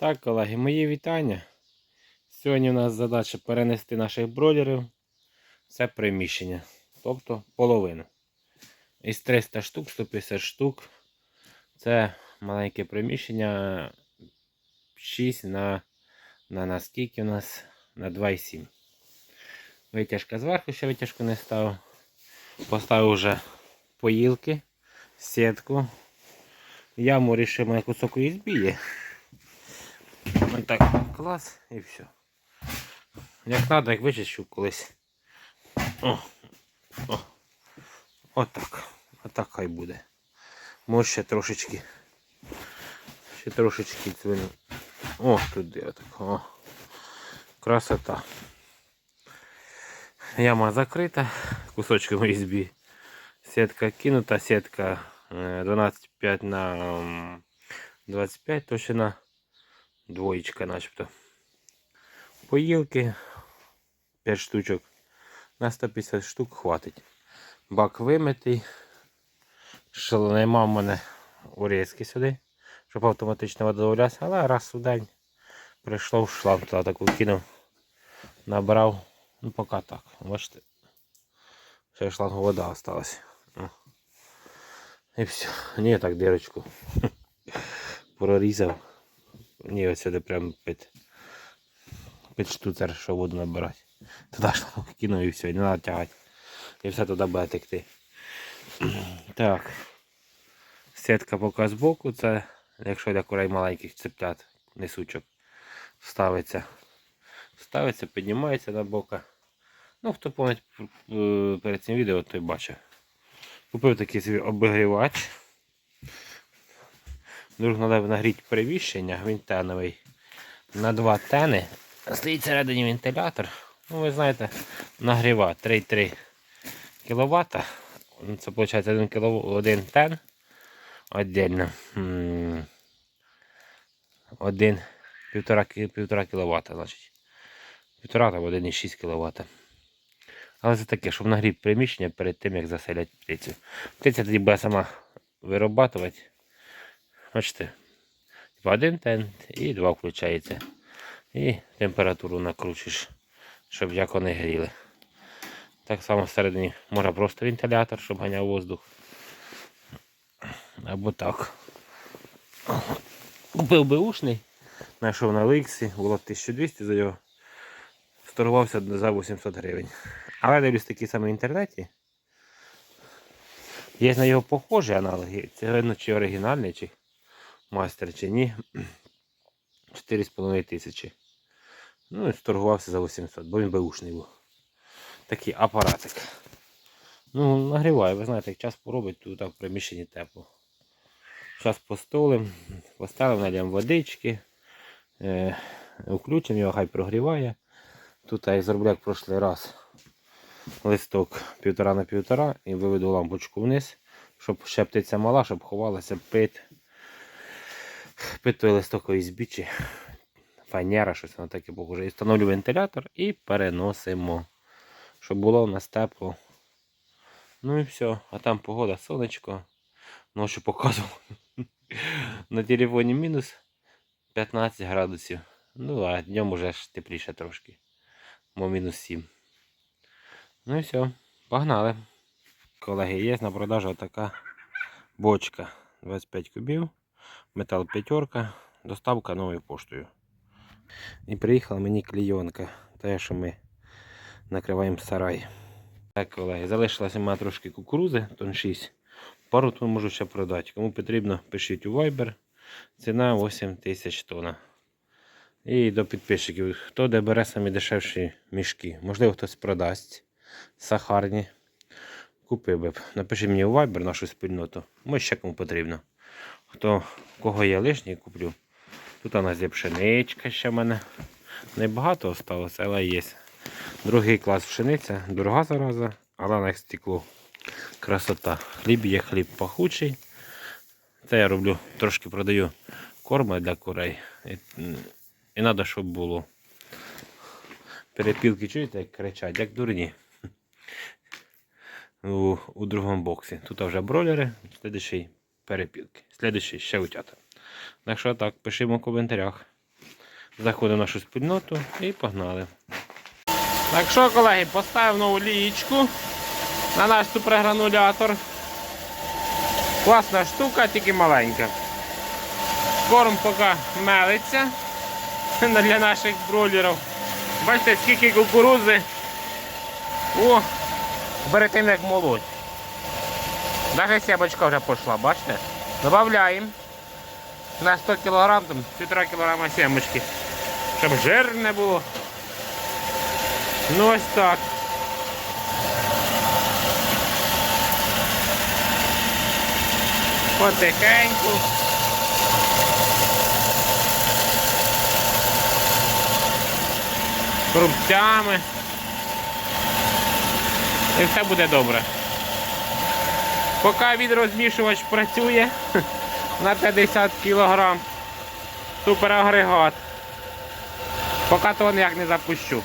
Так, колеги, мої вітання. Сьогодні у нас задача перенести наших бройлерів. Це приміщення. Тобто половину. Із 300 штук, 150 штук. Це маленьке приміщення 6 на, на наскільки у нас на 2,7. Витяжка зверху, ще витяжку не ставив. Поставив вже поїлки, сітку. Яму рішив мене кусок USB є. Так, клас і все. Як треба, як вичищу колись. О, о, отак. Отак хай буде. Може ще трошечки. Ще трошечки цвину. О, туди отак. О. Красота. Яма закрита, кусочком USB. Сетка кинута, сетка е, 12,5 на м, 25 толщина. Двоєчка начебто. Поїлки 5 штучок. На 150 штук хватить. Бак вимитий. Що нема в мене урізки сюди, щоб автоматично вода додавалася, але раз у день прийшов шланг туди таку кинув, набрав. Ну поки так. Бачите. Ще шлангу вода осталась. І все. Ні, так дирочку. Прорізав. Ні, ось сюди прям під, під штуцер, що воду набирати. Туди шланг кинув і все, не треба тягати. І все туди буде текти. Так. Сітка поки збоку, це якщо для курей маленьких цеплят, несучок, ставиться. Ставиться, піднімається на бока. Ну, хто пам'ятає перед цим відео, той бачив. Купив такий собі обігрівач. Треба нагріти перевіщення, він теновий. На два тени. Стоїть всередині вентилятор. Ну, ви знаєте, нагріва 3,3 кВт. Це виходить 1 кВт, 1 тен. Отдельно. М, Один півтора, ки- півтора кВт, значить. Півтора або 1,6 кВт. Але це таке, щоб нагріти приміщення перед тим, як заселять птицю. Птиця тоді буде сама вирабатувати. Бачите, один тент і два включається. І температуру накручуєш, щоб як вони гріли. Так само всередині можна просто вентилятор, щоб ганяв воздух. Або так. Купив беушний, знайшов на Ликсі, було 1200 за його. Сторгувався за 800 гривень. Але дивлюсь такий самий в інтернеті. Є на його похожі аналоги. Це видно, чи оригінальний, чи мастер, чи ні. 4,5 тисячі. Ну і сторгувався за 800, бо він беушний був. Такий апаратик. Ну, нагріває, ви знаєте, як час поробить, тут в приміщенні тепло. Зараз постолим, поставимо, нальємо водички, е, включимо його, хай прогріває. Тут я зроблю як прошлий раз листок півтора на півтора і виведу лампочку вниз, щоб ще птиця мала, щоб ховалася пит. Пит той листок ОСБ фанера, щось воно таке похоже. І встановлю вентилятор і переносимо, щоб було у нас тепло. Ну і все. А там погода, сонечко. Ночі показував. На телефоні мінус 15 градусів. Ну, а днем уже ж тепліше трошки. Мо мінус 7. Ну і все, погнали. Колеги, є на продажу така бочка 25 кубів, метал п'ятерка, доставка новою поштою. І приїхала мені клійонка, те, що ми накриваємо сарай. Так, колеги, залишилося у мене трошки кукурузи, тон 6. Пару тонн можу ще продати. Кому потрібно, пишіть у Viber. Ціна 8 тисяч тонн. І до підписчиків, хто де бере самі дешевші мішки. Можливо, хтось продасть сахарні. Купив би. Напишіть мені у Viber нашу спільноту. Може ще кому потрібно. Хто кого є лишні, куплю. Тут у нас є пшеничка ще в мене. Небагато осталося, але є. Другий клас пшениця, дорога зараза, але на стекло. Красота. Хліб є хліб пахучий. Це я роблю, трошки продаю корма для курей. І, і треба, щоб було. Перепілки чуєте, як кричать, як дурні. У, у другому боксі. Тут вже бройлери, слідчий перепілки. Слідчий ще утята. Так що так, пишімо в коментарях. Заходимо в нашу спільноту і погнали. Так що, колеги, поставив нову лієчку на наш супергранулятор. Класна штука, тільки маленька. Корм поки мелиться для наших бройлерів. Бачите, скільки кукурузи. О, перед тим як молоть. Навіть сябочка вже пішла, бачите? Добавляємо на 100 кг, там 1,5 кг сімочки. Щоб жир не було. Ну ось так. Потихеньку. Крупцями. І все буде добре. Поки відрозмішувач працює на 50 кг. Суперагрегат. Поки то ніяк не запущу.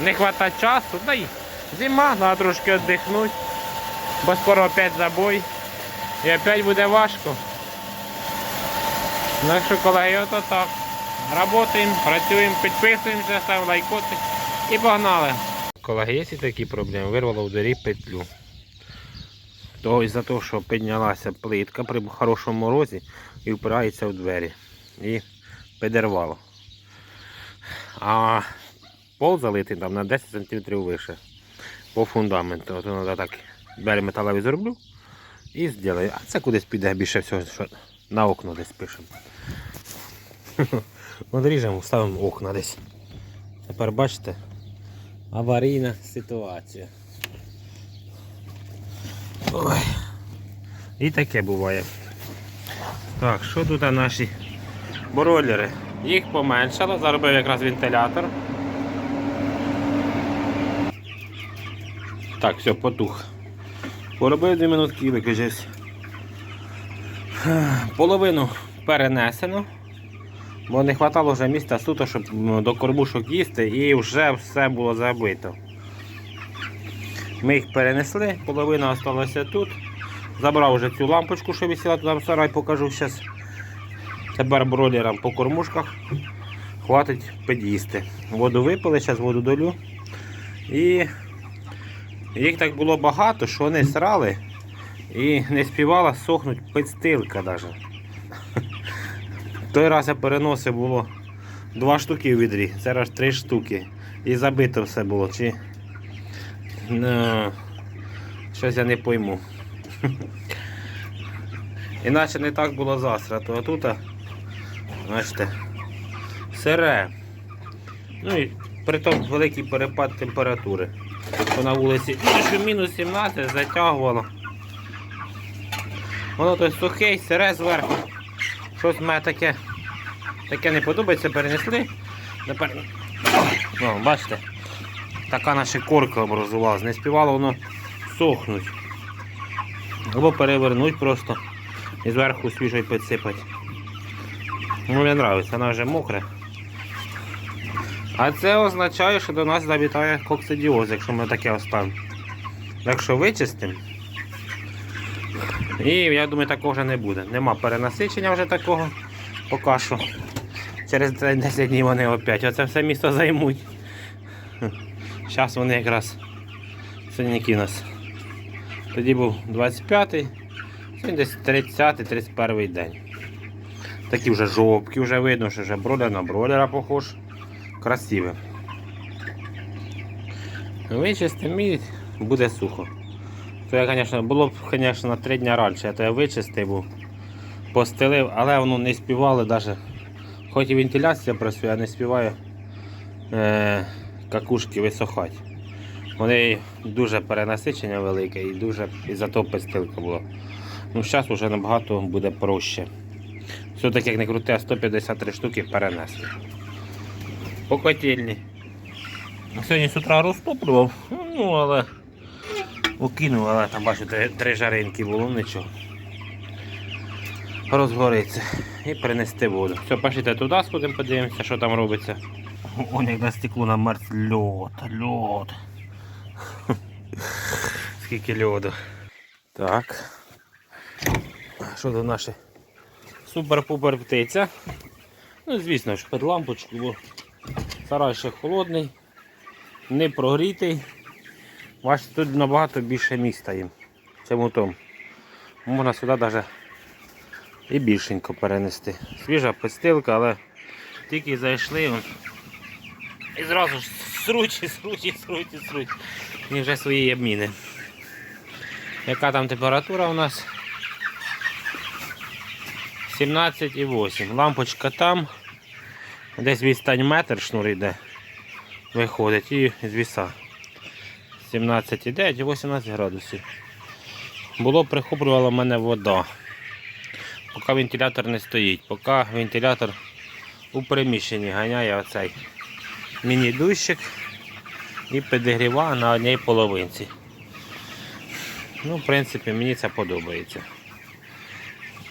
Не вистачає часу, да й зима, треба трошки віддихнути. Бо скоро опять забой. І опять буде важко. Ну що, колеги, ото так. Работаємо, працюємо, підписуємося, ставимо лайкоти і погнали. Колеги, є такі проблеми. Вирвало в двері петлю. То із-за того, що піднялася плитка при хорошому морозі і впирається в двері. І підірвало. А пол залитий там на 10 см вище по фундаменту. От треба так двері металеві зроблю і зроблю. А це кудись піде більше всього, що на окно десь пишемо. От ставимо окна десь. Тепер бачите, аварійна ситуація. Ой. І таке буває. Так, що тут наші бройлери? Їх поменшало, заробив якраз вентилятор. Так, все, потух. Поробив 2 минутки і виключився. Половину перенесено, бо не вистачало вже місця суто, щоб до кормушок їсти і вже все було забито. Ми їх перенесли, половина залишилася тут. Забрав вже цю лампочку, що висіла в сарай, покажу зараз. Тепер бройлерам по кормушках хватить під'їсти. Воду випили, зараз воду долю. І їх так було багато, що вони срали і не співала сохнути підстилка навіть. Той раз я переносив було два штуки в відрі, зараз три штуки. І забито все було. Чи... Ну, щось я не пойму. Іначе не так було засрато, а тут, бачите, сире. Ну і при тому великий перепад температури. Бо на вулиці ну, мінус 17 затягувало. Воно то сухе, сире зверху. Щось мене таке, таке не подобається, перенесли. Тепер, О, бачите, така наша корка образувалась, не співало воно сохнуть. Або перевернуть просто і зверху свіжий підсипати. Ну, мені подобається, вона вже мокра. А це означає, що до нас завітає коксидіоз, якщо ми таке оставимо. Так що вичистимо. І я думаю, такого вже не буде. Нема перенасичення вже такого поки що. Через 10 днів вони опять оце все місто займуть. Зараз вони якраз який у нас. Тоді був 25-й, сьогодні десь 30-31 день. Такі вже жовтки, вже видно, що вже бройлер на бройлера похож. Красиве. Вичистимо і буде сухо. То я, звісно, було б, звісно, на 3 дні раніше, я то я вичистив, був, постелив, але воно не співало навіть. Хоч і вентиляція працює, а не співає е, какушки висохати. Вони дуже перенасичення велике і дуже із-за того пестилка була. Ну, зараз вже набагато буде проще. Все-таки, як не крути, 153 штуки перенесли. По котельні. Сьогодні з утра розтоплював, ну але окинув, але там бачу три, три жаринки було, нічого. Розгориться і принести воду. Все, пошлите туди, сходимо, подивимося, що там робиться. О, як на стеклу намерз льод, льод. Скільки льоду. Так. Що тут наші? Супер-пупер птиця. Ну, звісно ж, під лампочку, бо сарай ще холодний, не прогрітий. Бачите, тут набагато більше міста їм, чим у тому. Можна сюди навіть і більшенько перенести. Свіжа підстилка, але тільки зайшли і зразу ж сруть, і сруть, і сруть, сруть. І вже свої обміни. Яка там температура у нас? 17,8. Лампочка там. Десь відстань метр шнур йде. Виходить і з віса. 17,9 і 18 градусів. Було прихоплювала мене вода. Поки вентилятор не стоїть. Поки вентилятор у приміщенні ганяє оцей міні-дущик і підігріва на одній половинці. Ну, в принципі, мені це подобається.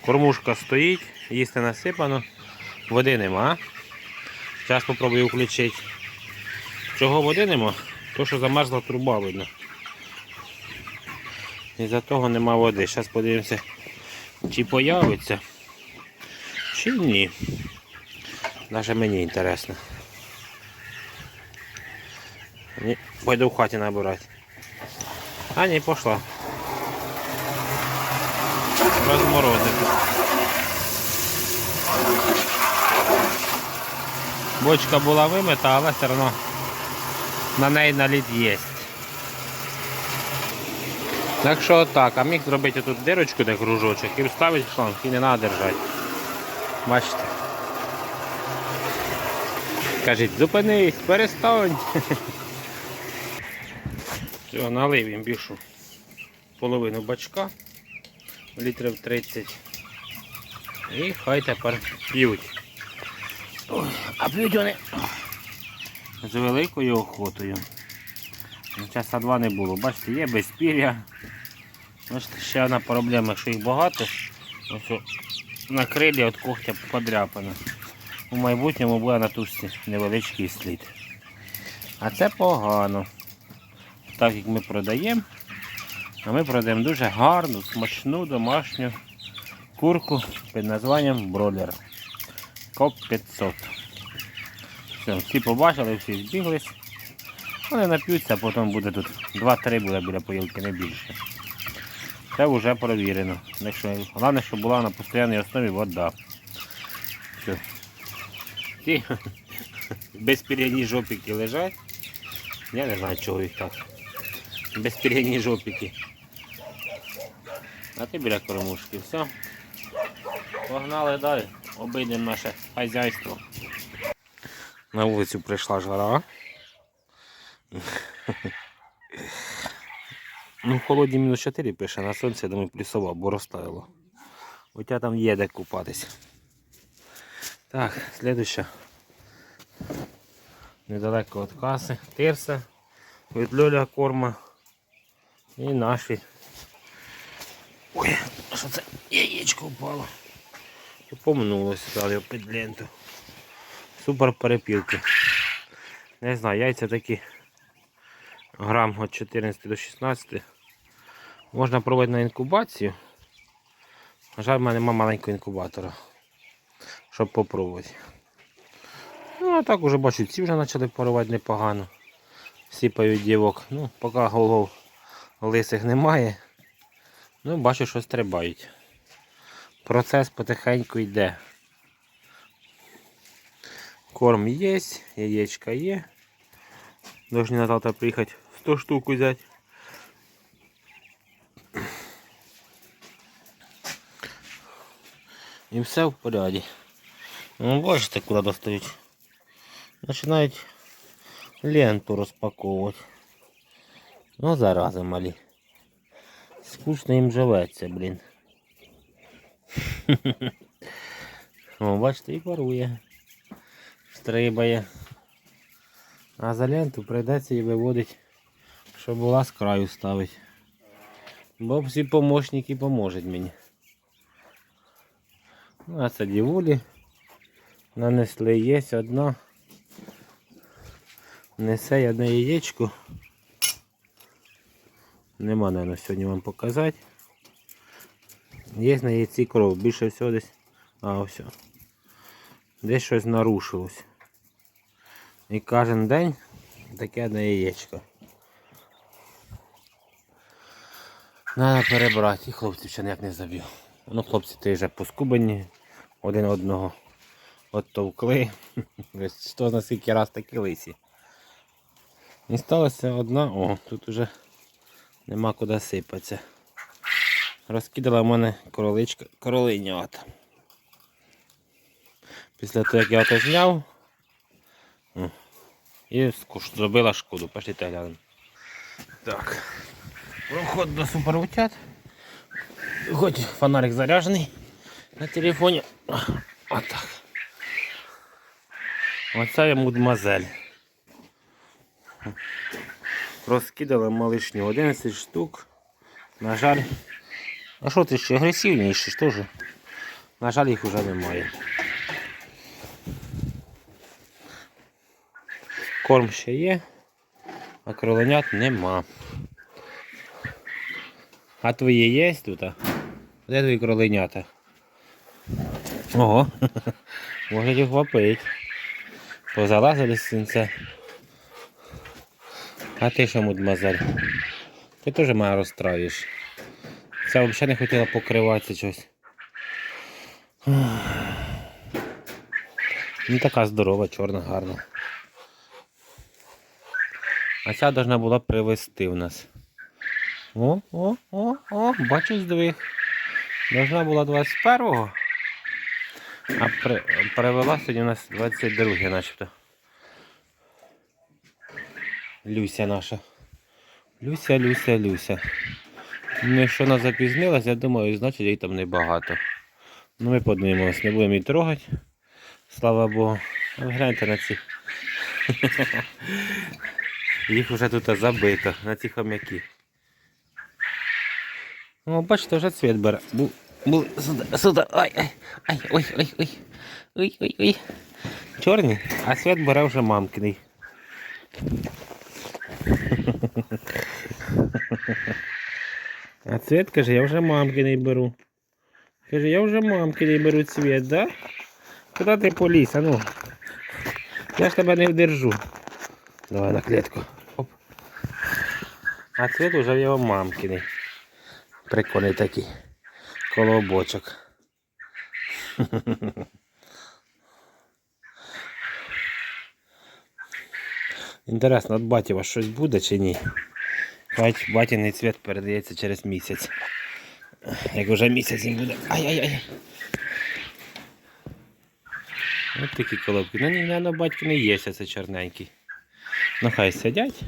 Кормушка стоїть, їсти насипано, води нема. Зараз спробую включити. Чого води нема? То що замерзла труба видно. Із-за того нема води. Зараз подивимося, чи появиться, чи ні. Навіть мені інтересно. Ні, пойду в хаті набирати. А ні, пошла. Розморозити. Бочка була вимита, але все одно на неї наліт є. Так що так, а міг зробити тут дирочку, де кружочок, і вставити шланг, і не треба держати. Бачите? Кажіть, зупинись, перестань. Все, налив їм більшу половину бачка, літрів 30. І хай тепер п'ють. А п'ють вони з великою охотою. Часа два не було. Бачите, є безпір'я. Ще одна проблема, що їх багато. Ось на крилі від когтя подряпано. У майбутньому буде на тушці невеличкий слід. А це погано. Так як ми продаємо, а ми продаємо дуже гарну, смачну домашню курку під названням бройлер. Коп 500. Все, всі побачили, всі збіглись. Вони нап'ються, а потім буде тут 2-3 буде біля поїлки, не більше. Це вже перевірено. Головне, щоб була на постійній основі вода. Все. Ті безпір'яні жопики лежать. Я не знаю, чого їх так. Безпір'яні жопики. А ти біля кормушки. Все. Погнали далі. Обійдемо наше хазяйство. На вулицю прийшла жара. Ну, в холоді мінус 4 пише, на сонці, я думаю, плюсова, бо розтаяло. Хоча там є де купатись. Так, слідуюча. Недалеко від каси. Тирса, від Льоля корма. І наші. Ой, що це яєчко впало. І поминулося далі під ленту. Супер перепілки. Не знаю, яйця такі грам від 14 до 16. Можна пробувати на інкубацію. На жаль, в мене немає маленького інкубатора, щоб попробувати. Ну, а так уже бачу, ці вже почали парувати непогано. Сіпають дівок. Ну, поки голов лисих немає. Ну, бачу, що стрибають. Процес потихеньку йде. Корм є, яєчка є. Должны на завтра приїхати 100 штук взяти. І все в поряді. Ну, бачите, куди достають. Починають ленту розпаковувати. Ну, зарази малі. Скучно їм живеться, блін. О, бачите, і парує. Стрибає. А за ленту прийдеться її виводити, щоб була з краю ставити. Бо всі помощники поможуть мені. Ну, а це дівулі. Нанесли є одна. Несе одне яєчко. Нема, наверное, сьогодні вам показати. Є на яйці кров, більше всього десь. А, ось. десь щось нарушилось. І кожен день таке одне яєчко. Треба перебрати, і хлопців ще ніяк не заб'ю. Ну, хлопці ти вже поскубані один одного оттовкли. Хто на скільки раз такі лисі. І сталася одна, о, тут уже нема куди сипатися. Розкидала в мене короличка, королинята. Після того, як я ото зняв, і зробила шкоду. Пошліть глянемо. Так. Проход до суперутят. Хоч фонарик заряджений на телефоні. Отак. Оце я мудмазель. Розкидала малишню 11 штук. На жаль. А що ти ще агресивніший теж? На жаль, їх вже немає. Корм ще є, а кроленят нема. А твої є тут? Де твої кроленята? Ого, може їх вапить. Позалазили з синця. А ти що, мудмазель? Ти теж мене розстроїш. Ця взагалі не хотіла покриватися щось. Ну така здорова, чорна, гарна. А ця должна була привезти в нас. О, о, о, о, бачу здвиг. Должна була 21-го. А при, привела сьогодні у нас 22 начебто. Люся наша. Люся, Люся, Люся. Ну, якщо вона запізнилась, я думаю, значить їй там небагато. Ну ми подивимось, не будемо її трогати. Слава Богу. Ви гляньте на ці. Їх вже тут забито, на ці хомяки. О, бачите, вже цвіт бере. Бу, бу, сюди, сюди. Ай, ай, ай, ой, ой, ой. Ой, ой, ой. Чорний, а світ бере вже мамкиний. А цвет каже, я вже мамкиний беру. Каже, я вже мамкиний беру цвет, да? Куди ти поліз, а ну? Я ж тебе не вдержу. Давай на клітку. Оп. А цвет уже в його мамкиний. Прикольний такий. Колобочок. Інтересно, от баті вас щось буде чи ні? Бать, батіний цвет передається через місяць. Як вже місяць їм буде. Ай-яй-яй. Ось такі колобки. Ну ні, на батьки не є, це чорненький. Ну хай сидять.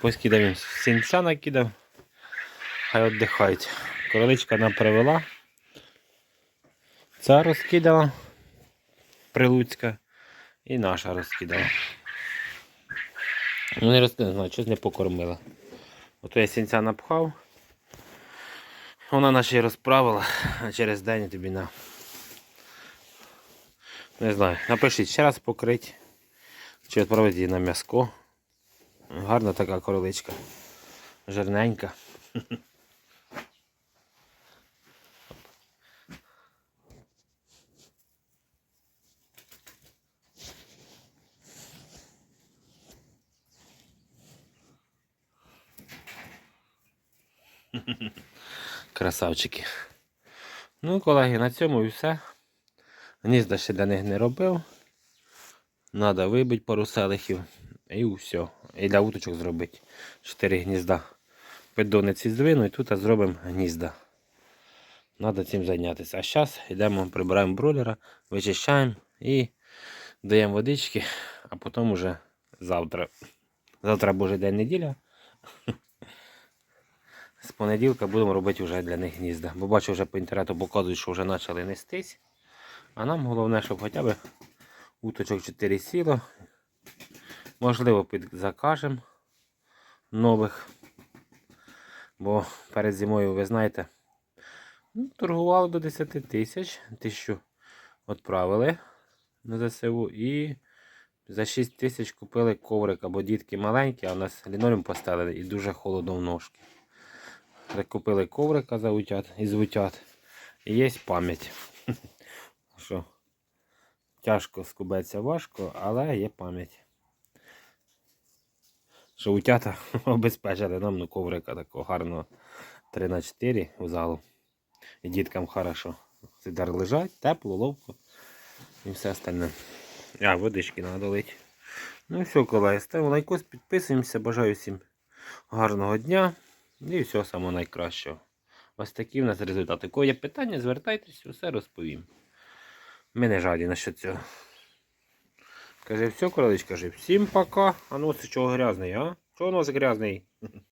Поскидав їм сінця накидав. Хай віддихають. Короличка нам привела. Ця розкидала. Прилуцька. І наша розкидала. Ну не розкидала, не знаю, щось не покормила. Ото я сінця напхав. Вона наче розправила, а через день тобі на. Не знаю. Напишіть ще раз покрить. Чи відправити її на м'яско. Гарна така короличка. Жирненька. Красавчики. Ну, колеги, на цьому і все. Гнізда ще для них не робив. Надо вибити пару селихів. І все. І для уточок зробити. Чотири гнізда. Піддониці здвину і тут зробимо гнізда. Надо цим зайнятися. А зараз йдемо, прибираємо бройлера, вичищаємо і даємо водички, а потім уже завтра. Завтра божий день неділя. З понеділка будемо робити вже для них гнізда. Бо бачу, вже по інтернету показують, що вже почали нестись. А нам головне, щоб хоча б уточок 4 сіло. Можливо, підзакажемо нових. Бо перед зимою, ви знаєте, ну, торгували до 10 тисяч. Тисячу відправили на ЗСУ і за 6 тисяч купили коврик або дітки маленькі, а у нас лінолеум поставили і дуже холодно в ножки. Купили коврика за утят, із утят. І є пам'ять. Що? Тяжко скубеться важко, але є пам'ять. Що утята обезпечили нам ну, коврика такого гарного 3 на 4 у залу. І діткам хорошо. Сидар лежать, тепло, ловко і все остальне. А, водички треба долити. Ну і все, колеги, ставимо лайкос, підписуємося. Бажаю всім гарного дня і всього самого найкращого. Ось такі в нас результати. Кого є питання, звертайтеся, все розповім. Ми не жаді що цього. Каже, все, королич, каже, всім пока. А носик чого грязний, а? Чого носик грязний?